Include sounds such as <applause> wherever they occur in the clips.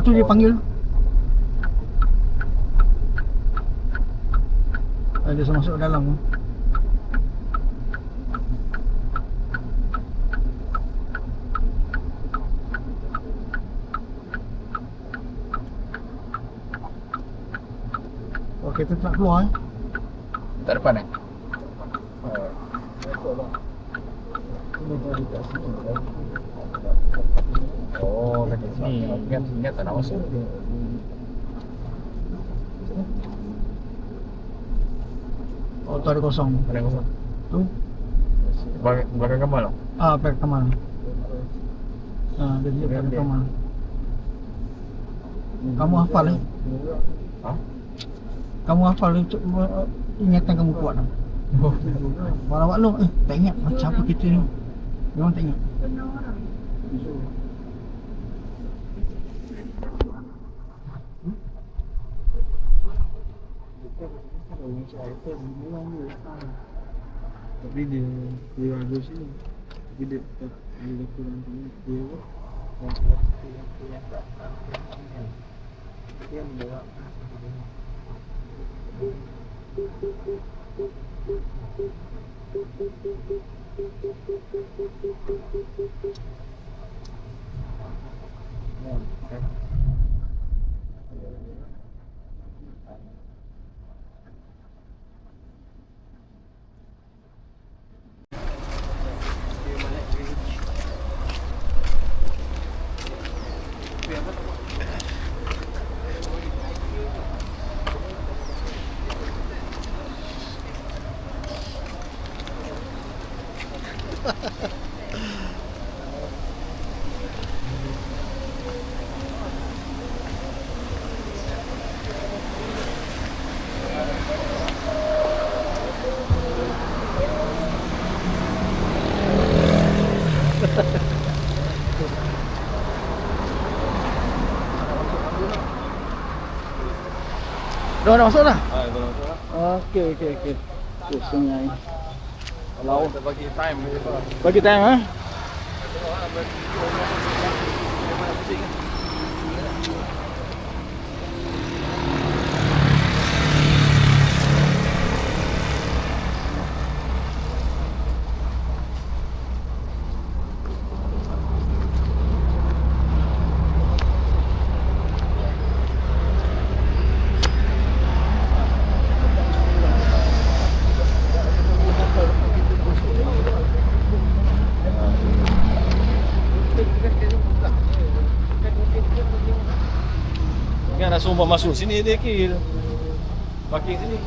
Ah tu dia panggil Ah, Dia masuk dalam tu Oh kita tak keluar eh Tak depan eh? Oh, kat sini. Ingat, ingat tak nak masuk. Oh tu ada kosong Mana kosong? Tu Belakang, belakang kamal tau? Ah pack kamal Ah dia dia pack kamal Kamu hafal eh Ha? Kamu hafal eh cuk, uh, ingatan kamu kuat tak? Oh. Walau lu eh tak ingat macam apa kita ni. Memang tak ingat. Tapi dia dia ada sini. Tapi dia tak ada kurang sini. Dia apa? Yang kurang yang kurang tak Dia bawa Dah dah masuk dah. Ah, dah masuk lah. Okey okey okey. Tu sungai. Kalau kita bagi time Bagi time eh. Kan sumpah masuk sini dia kira. Parking sini.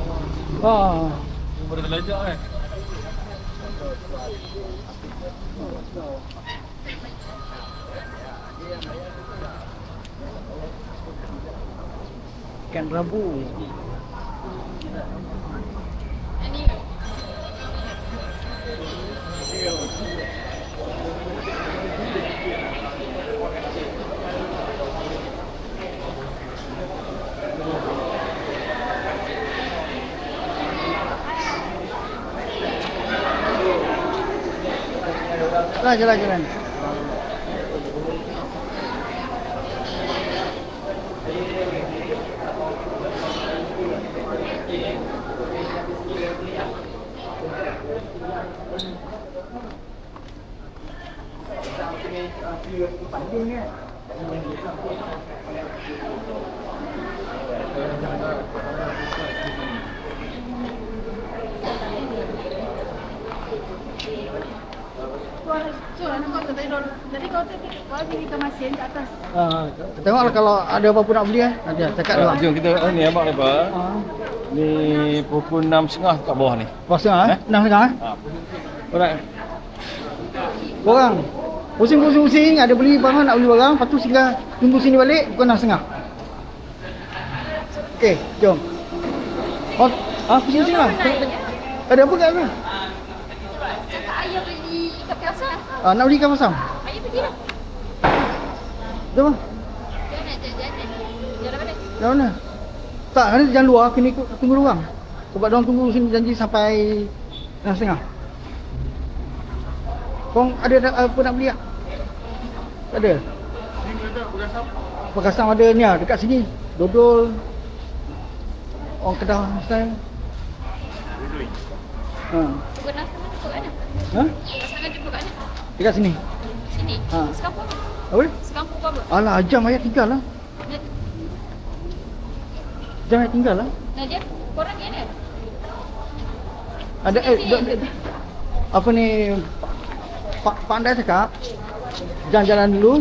Sumpah dah terlajak kan. Ikan rabu. Jalan jalan jalan. So, anak kau tadi tadi kau tadi kau pergi ke mesin atas. Ah, tengoklah kalau ada apa-apa nak beli eh. Ada cakap dia. Jom kita oh, ni abang lebar. Ah, Ni pukul 6.30 kat bawah ni. puasa eh. Enam setengah eh. Ha. Alright. Korang pusing-pusing-pusing ada beli barang nak beli barang, lepas tu sila tunggu sini balik pukul enam setengah. Okey, jom. Oh, ah pusing-pusing lah. Ada apa kat sana? Cakap ayah beli ikat piasa. Ah, nak beli ikan masam? Ayah pergi lah. Jom. ah. Jangan nak jalan. Jalan mana? Dah mana? Tak, ada jalan luar kena ikut tunggu orang. Sebab dia orang tunggu sini janji sampai enam setengah. Kau ada ada apa nak beli tak? Tak ada? Perkasam ada ni lah, dekat sini. Dodol. Orang Kedah style. Ha. Pukul enam setengah jumpa kat mana? Ha? Enam setengah jumpa kat mana? Dekat sini. Sini. Ha. Sekarang apa? Dia? Sekarang pukul apa? Alah, jam ayat tinggal lah. Jam ayat tinggal lah. Nadia, korang ni ada? Ada eh, do, do, apa ni Pak Pak Andai cakap jalan-jalan dulu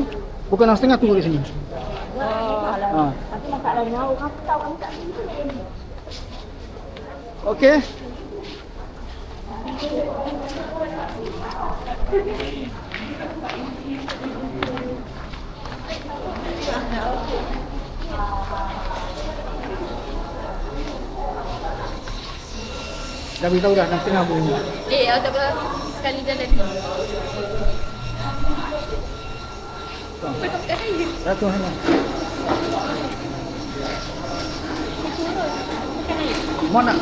bukan enam setengah tunggu di sini. Ha. Okey. Dah beritahu dah enam setengah pun. Eh, ada apa? Sekali jalan. Betul kat saya. Dah tu hanya. Mau nak?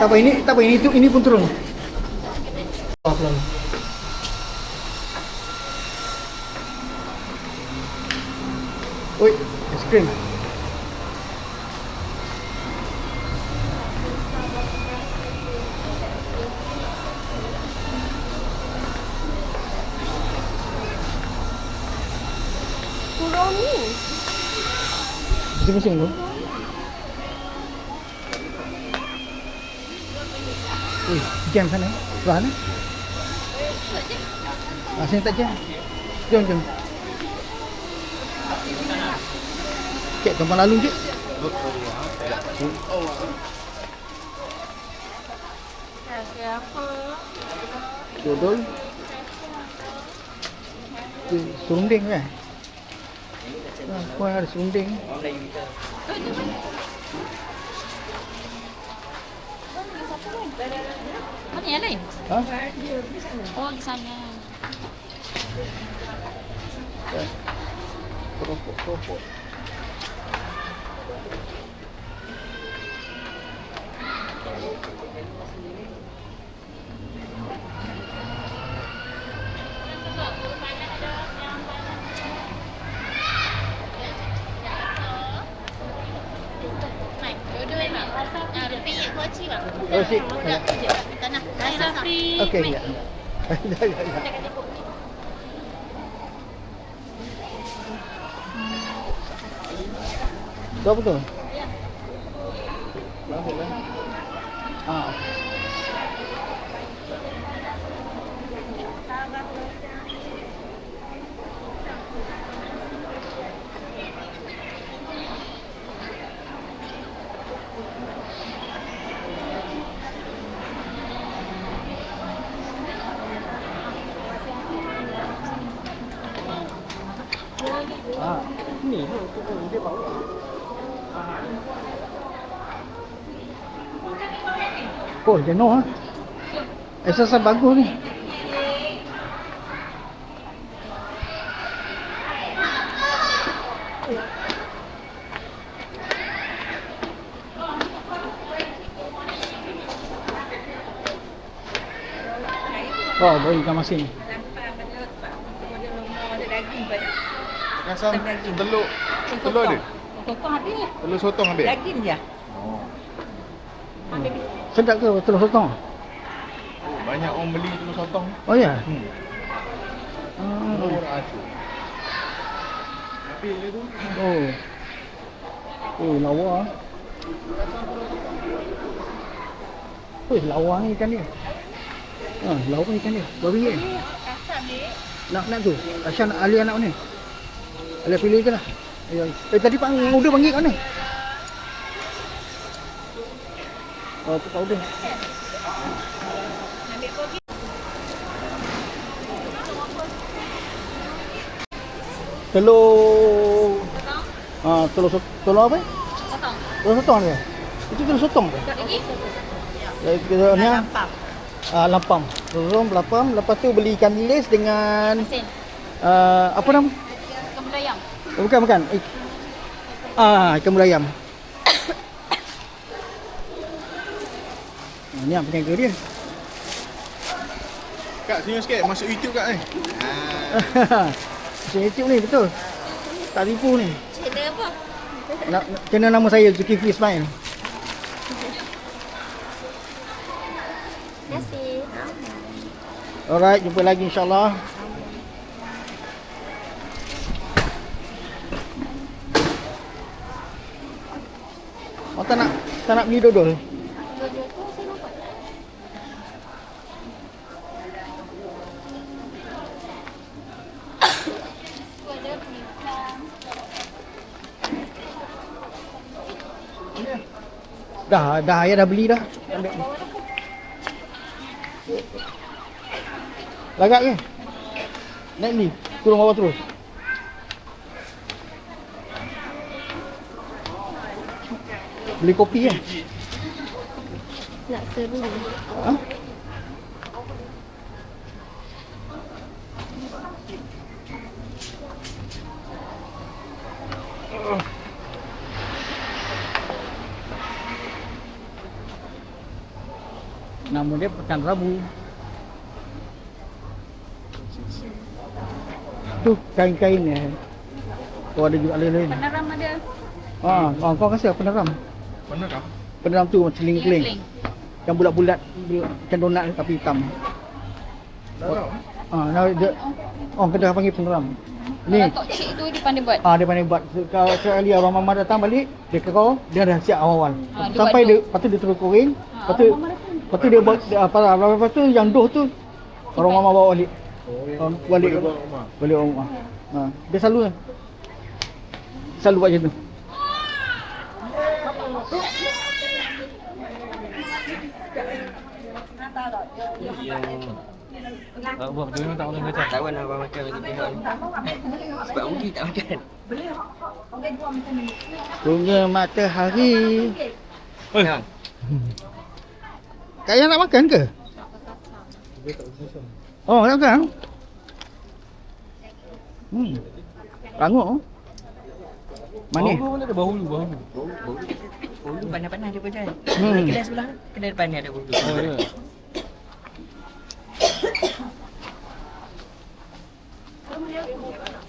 Tak apa ini, tak apa ini tu ini pun turun. Oh, pelan. Es krim. Kurang ni. Pusing-pusing tu. Ui, jam sana. Sebelah sana. Ah, sini tak jam. Jom, jom. Cik, tumpang lalu cik. Siapa? Dodol. Serunding kan? Kuah ada serunding. Mana yang lain? Ha? Oh, di sana. Keropok, Oh, sip. Rasa free. Okey, ya. Ya, ya, ya. Dua betul? Ya. Ah. Ah, ni dia bawa. Oh, jenuh ah. Exercise bagus ni. Oh, boleh ikan masin. Kasam telur. Telur ada. Sotong habis ni. Telur sotong habis. Daging je. Oh. Sedap ke telur sotong? Banyak orang beli telur sotong. Oh ya. Hmm. dia tu. Oh. Oh, lawa. Oh, lawa ni ikan dia. Ha, lawa ikan dia. Berapa ringgit? Kasar ni. Nak nak tu. Asya nak Ali anak ni. Ali pilih je lah. Eh tadi Pak Uda panggil kat mana? Oh, tu Uda. Ambil pergi. Telur ah telur telur apa? Potong. Telur sotong ke? Itu telur sotong ke? Lagi? Eh, kita ni ah Lampam. ah, lampam. Telur lampam, lepas tu beli ikan bilis dengan Mesin. ah, apa nama? Kemudian. Oh, bukan bukan. Ik ah, ikan mulayam. Ah, ni apa peniaga dia? Kak senyum sikit masuk YouTube kak ni. Ha. Macam YouTube ni betul. Tak tipu ni. Cerita apa? Nak, nak kena nama saya Zulkifli Ismail. Terima kasih. Alright, jumpa lagi insyaAllah. Oh tak nak tak nak beli dodol. Jojo tu saya lupa. Ada penikam. Dah dah ayah dah beli dah. Ambil. Lagak ke? Naik ni, turun bawah terus. Beli kopi kan? Nak seru. Ha? Nama dia Pekan Rabu. Tu kain-kain ni. Kau ada juga lain-lain. Peneram ada. Ah, ah, kau kasih apa peneram? Peneram tu macam keling-keling. Keling. Yang bulat-bulat macam donat tapi hitam. Tak tahu. Ah, nah, dia oh kena panggil peneram. Ni. Kalau Tok Cik tu dia pandai buat. Ah dia pandai buat kalau sekali abang mama datang balik dia kau dia dah siap awal-awal. Ah, dia Sampai dia lepas tu dia terus goreng. Lepas tu abang mama datang. Lepas tu dia buat dia, apa lah lepas tu yang doh tu orang mama bawa balik. Oh, Ah, balik Boleh bawa rumah. balik rumah. Ha, dia selalu selalu buat macam tu. Tak buat dia memang tak boleh macam. Tak pernah abang makan pihak ni Sebab Rugi tak makan Bunga matahari. Oi. Kak Ayah nak makan ke? Oh, nak makan? Hmm. Rangup. oh. Manis. Bahu mana ada bahu lu bahu. Bulu panas-panas dia pun kan Hmm. Kedai sebelah Kedai depan ni ada bulu Oh ya.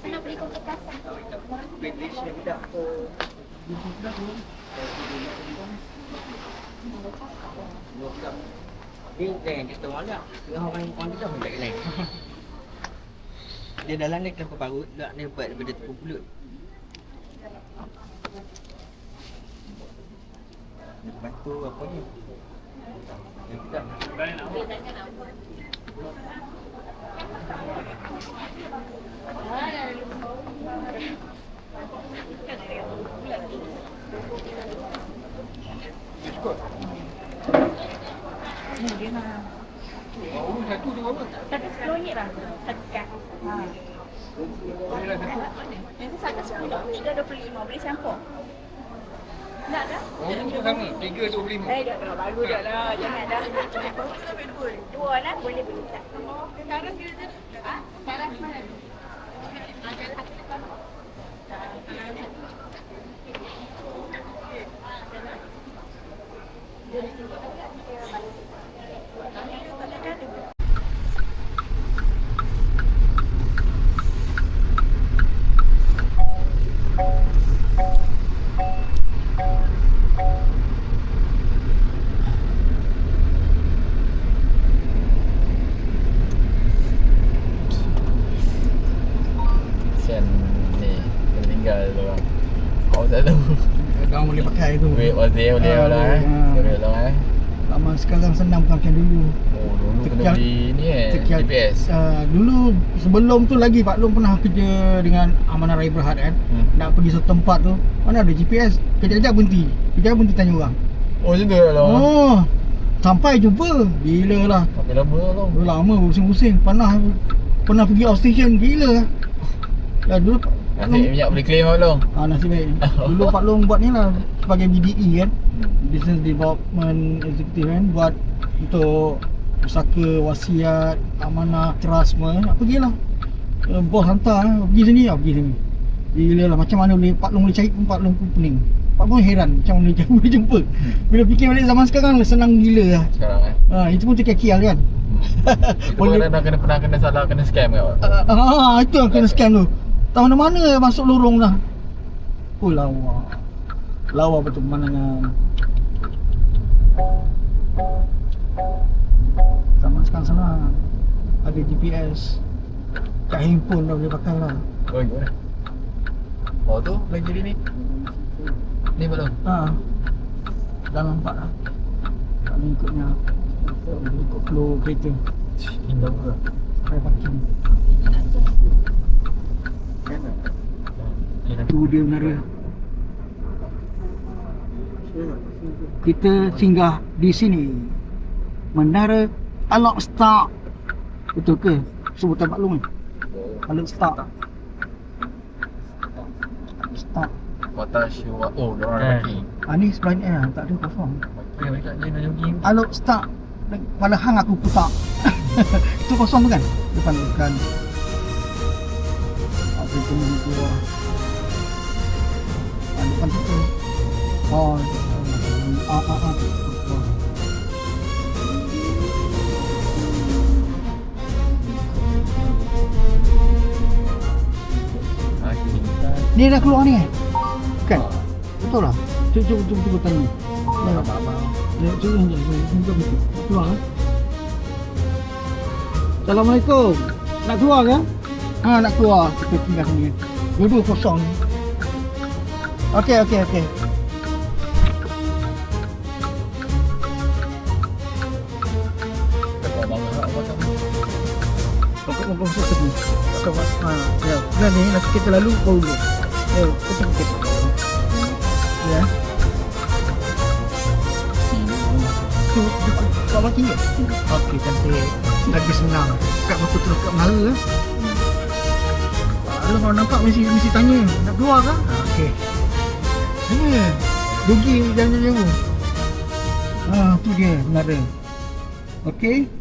Nak beli dia dah lalang dia kelapa parut Tak ni buat daripada tepung pulut Lepas tu apa ni Thank you. Tapi sepuluh ni lah. Tekat. Ha. Ah. Yang satu sepuluh, tiga dua puluh lima. Boleh campur. Nak dah? Oh, tu sama. Tiga dua puluh lima. Eh, dah dah. Bagus dah lah. Jangan dah. Dua lah. Boleh beli tak? Oh, kita taras kira je. Ha? Taras mana? Ha, jalan. Ha. Boleh Ah, lah eh. ah. Boleh lah eh. Lama sekarang senang bukan macam dulu. Oh, dulu kena beli ni eh, GPS. Uh, dulu sebelum tu lagi Pak Long pernah kerja dengan Amanah Raya Berhad kan. Hmm. Nak pergi satu tempat tu, mana ada GPS. Kejap-kejap berhenti. Kejap berhenti tanya orang. Oh, macam tu lah. Oh. Oh. Sampai jumpa. Gila lah. Tapi lama lah. Lama pusing-pusing. Pernah pernah pergi outstation. Gila lah. Ya dulu Pak Nasib minyak boleh claim Pak Long. Ah, nasib baik. <laughs> Dulu Pak Long buat ni lah sebagai BDE kan. Business Development Executive kan. Buat untuk pusaka, wasiat, amanah, trust semua kan. Pergilah. Uh, bos hantar eh. pergi sini ah, pergi sini. Gila lah macam mana boleh Pak Long boleh cari pun Pak Long pun pening. Pak Long heran macam mana dia <laughs> boleh jumpa. Bila fikir balik zaman sekarang senang gila lah. Sekarang eh. Ha, itu pun terkial kan. Itu Boleh- pernah kena pernah kena salah kena scam ke? Ah, itu yang kena scam tu. Tahu mana-mana masuk lorong dah. Oh lawa. Lawa betul pemandangan. Zaman sekarang senang. Ada GPS. Kat handphone dah boleh pakai lah. Oh, gimana? Oh tu lagi jadi ni. Ni Pak Long. Ha. Dah nampak dah. Tak ni ikutnya. Ikut flow kereta. Indah pula. Sampai parking. Tu dia menara. Kita singgah di sini. Menara Alok Star. Betul ke? Sebutan Long ni. Alok Star. Star. Kota Syua. Oh, dia orang Eh. Ah ni sebelah ni ah, tak ada kosong. Parking dekat dia nak jogging. Alok Star. Pada hang aku putar. Itu <laughs> kosong tu kan? Depan tu kan. Apa itu ni? Ah, depan tu Ni dah keluar ni eh? Kan? Betul lah? Cuba cuba cuba, cuba tanya. Ya, Apa apa. Ya, cuba cuba cuba cuba betul. Keluar kan? Assalamualaikum. Nak keluar ke? Ha, nak keluar. Kita tinggal sini. Dua-dua kosong. Okey, okey, okey. Pokok pokok pokok sini. Pokok ha, ya. Nah ni nanti kita lalu baru dulu. Ya, kita kita. Ya. Kau mati ke? Okey, cantik. Lagi senang. Kat aku terus kat Melaka eh. Kalau kau nampak mesti mesti tanya, nak keluar ke? Ha, okey. Ya. Rugi jangan jauh. Ha, tu dia menara. Okey.